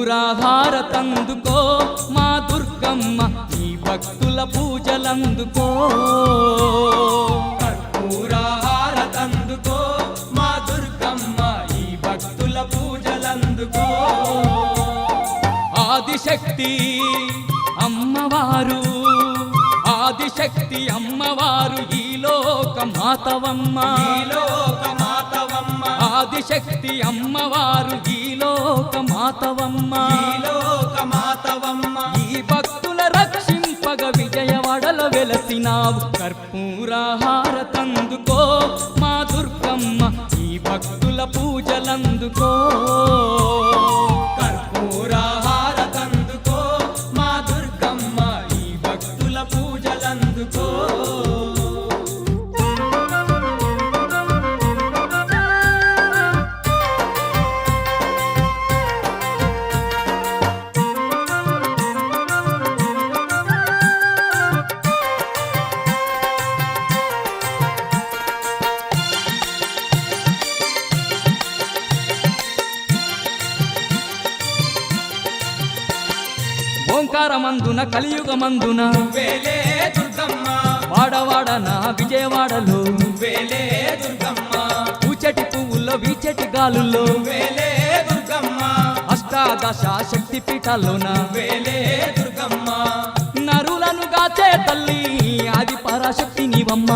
కర్పూరహారతందుకో మా దుర్గమ్మ ఈ భక్తుల పూజలందుకో. కర్పూరహారతందుకో మా దుర్గమ్మ ఈ భక్తుల పూజలందుకో. ఆదిశక్తి అమ్మవారు ఆదిశక్తి అమ్మవారు ఈ లోక మాతవమ్మ. ఈ లోక మాతవమ్మ. ఆదిశక్తి అమ్మవారు ఈ మాతవమ్మ ఈ లోక మాతవమ్మ ఈ భక్తుల రక్షింపగ విజయవాడల వెలసినావు. కర్పూరహారతందుకో మా దుర్గమ్మ. ఈ భక్తుల పూజలందుకో ఓంకారమందున కలియుగమందున. దుర్గమ్మ. వాడవాడన విజయవాడలో. పూచటి పువ్వుల్లో వీచటి గాలుల్లో. అష్టాదశ శక్తి పీఠాల్లోన. వేలే దుర్గమ్మ. నరులను గాచే తల్లి ఆది పరాశక్తి నీవమ్మ.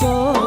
పూజలందుకో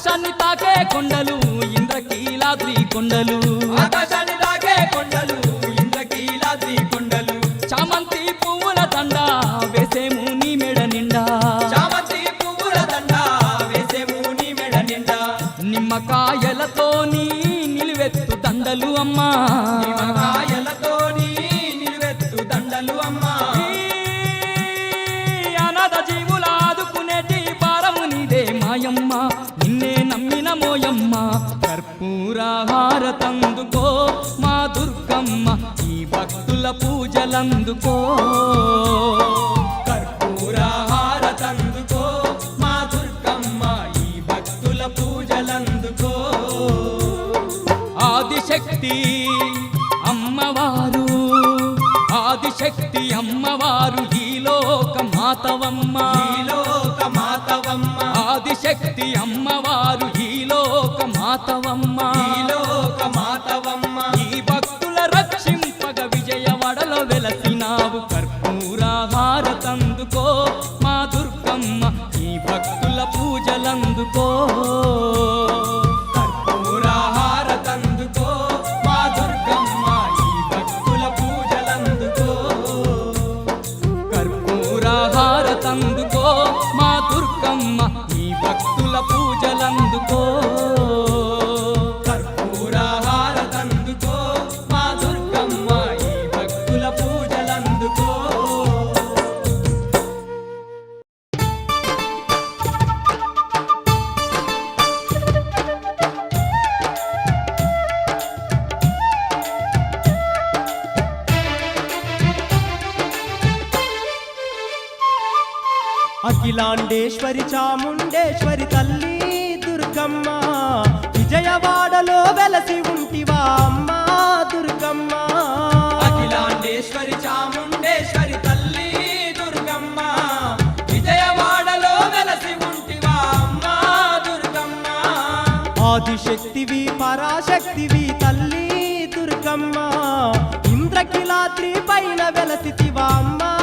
ఆకాశాన్ని తాకే కొండలు ఇంద్రకీలాద్రి కొండలు. ఆకాశాన్ని కర్పూరహారతందుకో మా దుర్గమ్మ ఈ భక్తుల పూజలందుకో. కర్పూరహారతందుకో మా దుర్గమ్మ ఈ భక్తుల పూజలందుకో. ఆదిశక్తి అమ్మవారు ఆదిశక్తి అమ్మవారు ఈ లోక మాతవమ్మ ఈ లోక మాతవమ్మ ఆదిశక్తి అమ్మవారు ఈ లోక మాతవమ్మ ఈ లోక మాతవ శక్తివి పరాశక్తివి తల్లి దుర్గమ్మ. ఇంద్రకిలాద్రి పైన వెలసితివా అమ్మా.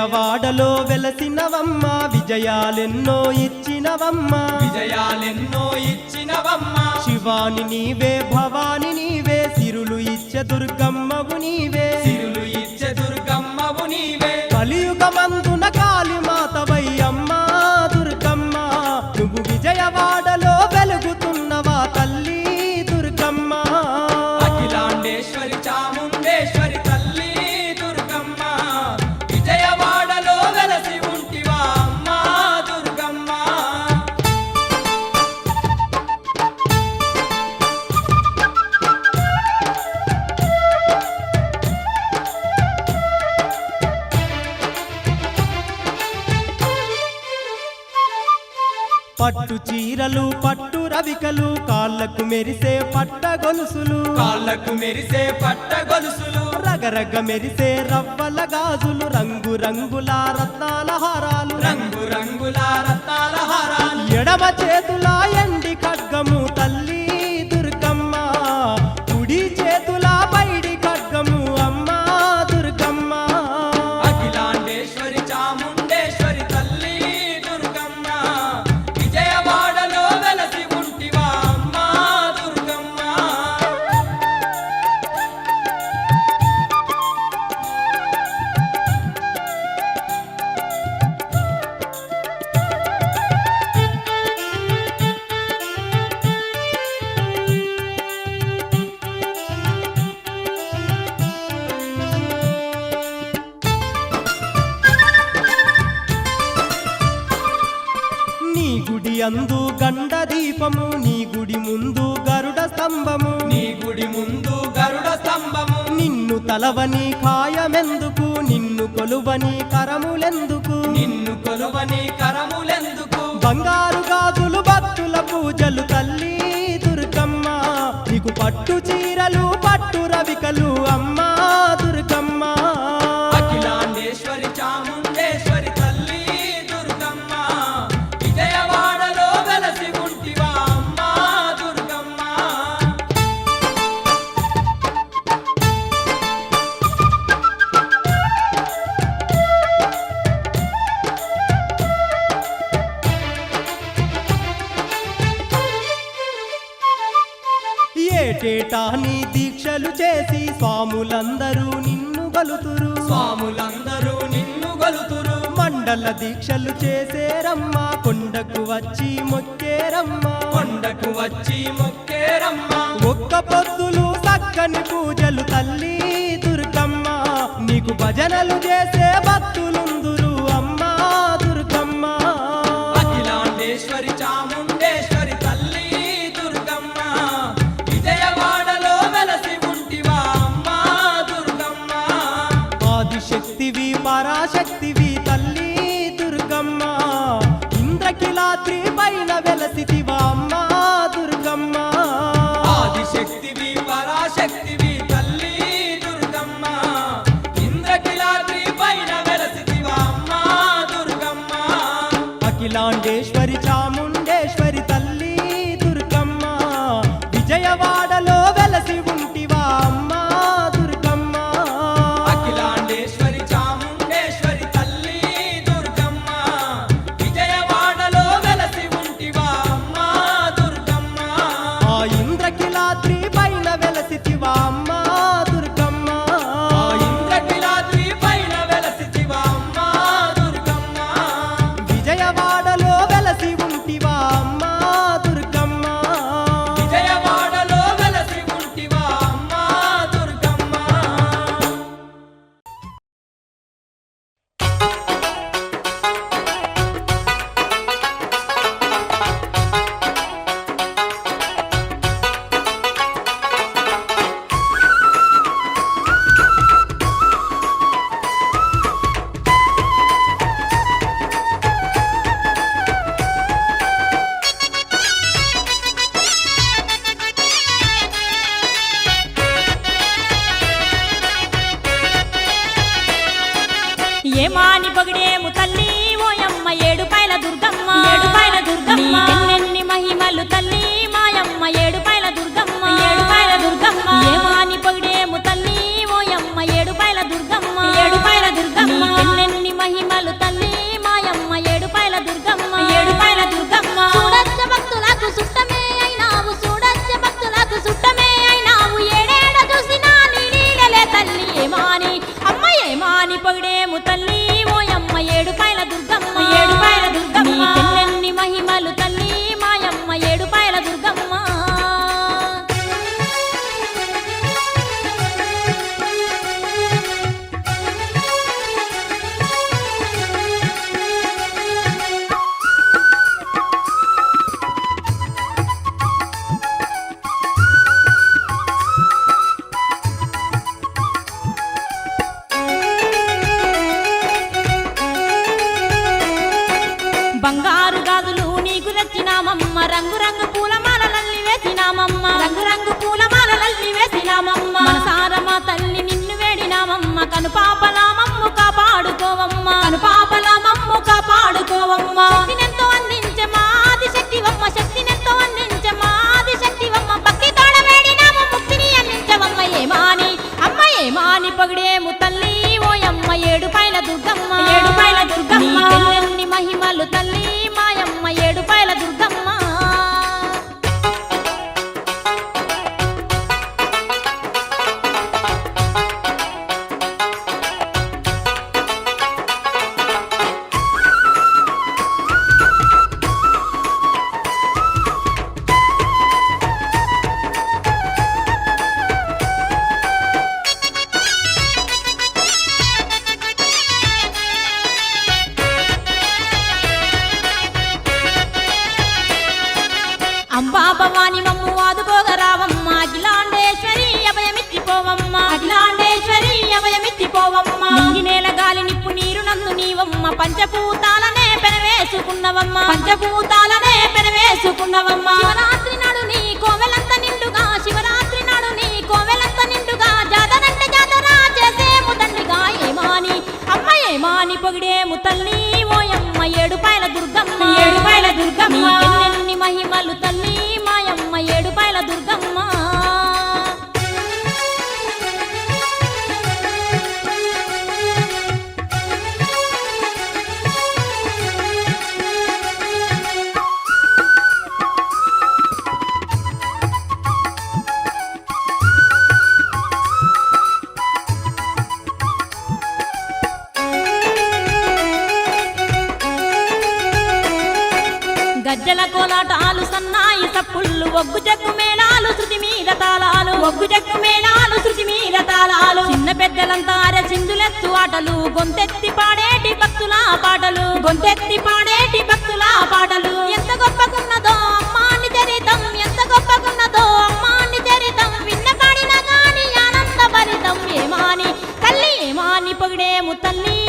విజయవాడలో వెలసినవమ్మ విజయాలెన్నో ఇచ్చినవమ్మ. విజయాలెన్నో ఇచ్చినవమ్మ. శివాని నీవే భవాని నీవే సిరులు ఇచ్చే దుర్గమ్మవు నీవే. సిరులు చీరలు పట్టు రవికలు కాళ్ళకు మెరిసే పట్ట గొలుసులు. కాళ్ళకు మెరిసే పట్ట గొలుసులు. రగరగ మెరిసే రవ్వల గాజులు రంగు రంగుల రత్నాల దీపము నీ గుడి ముందు గరుడ స్తంభము. నీ గుడి ముందు గరుడ స్తంభము. నిన్ను తలవని ఖాయమెందుకు? నిన్ను కొలువని కరములెందుకు? నిన్ను కొలువని ఏటేటా నీ దీక్షలు చేసి స్వాములందరూ నిన్ను గలుతురు. స్వాములందరూ నిన్ను గలుతురు. మండల దీక్షలు చేసేరమ్మా కొండకు వచ్చి మొక్కేరమ్మా. కొండకు వచ్చి మొక్కేరమ్మ. ఒక్క పొద్దులు చక్కని పూజలు తల్లి దుర్గమ్మ. నీకు భజనలు చేసే భక్తులుందురు అమ్మా దుర్గమ్మ. అఖిలాండేశ్వరి చాముండేశ్వరి అఖిలాండేశ్వరి చాముండేశ్వరి সুকুন্না కోలాటాలు సన్నాయి సప్పుళ్ళు ఒగ్గు జగ్గు మేళాలు శృతి మీద తాళాలు. ఒగ్గు చెక్కు మేళాలు శృతి మీద తాళాలు. చిన్న పెద్దలంతా అరచిందులెత్తు ఆటలు. గొంతెత్తి పాడేటి భక్తుల పాటలు. గొంతెత్తి పాడేటి భక్తుల పాటలు. ఎంత గొప్పకున్నదో అమ్మా చరితం. ఎంత గొప్పకున్నదో అమ్మా చరితం. విన్న పాడినా గాని ఆనంద భరితం ఏమాని తల్లి ఏమాని పొగిడే ముతల్లి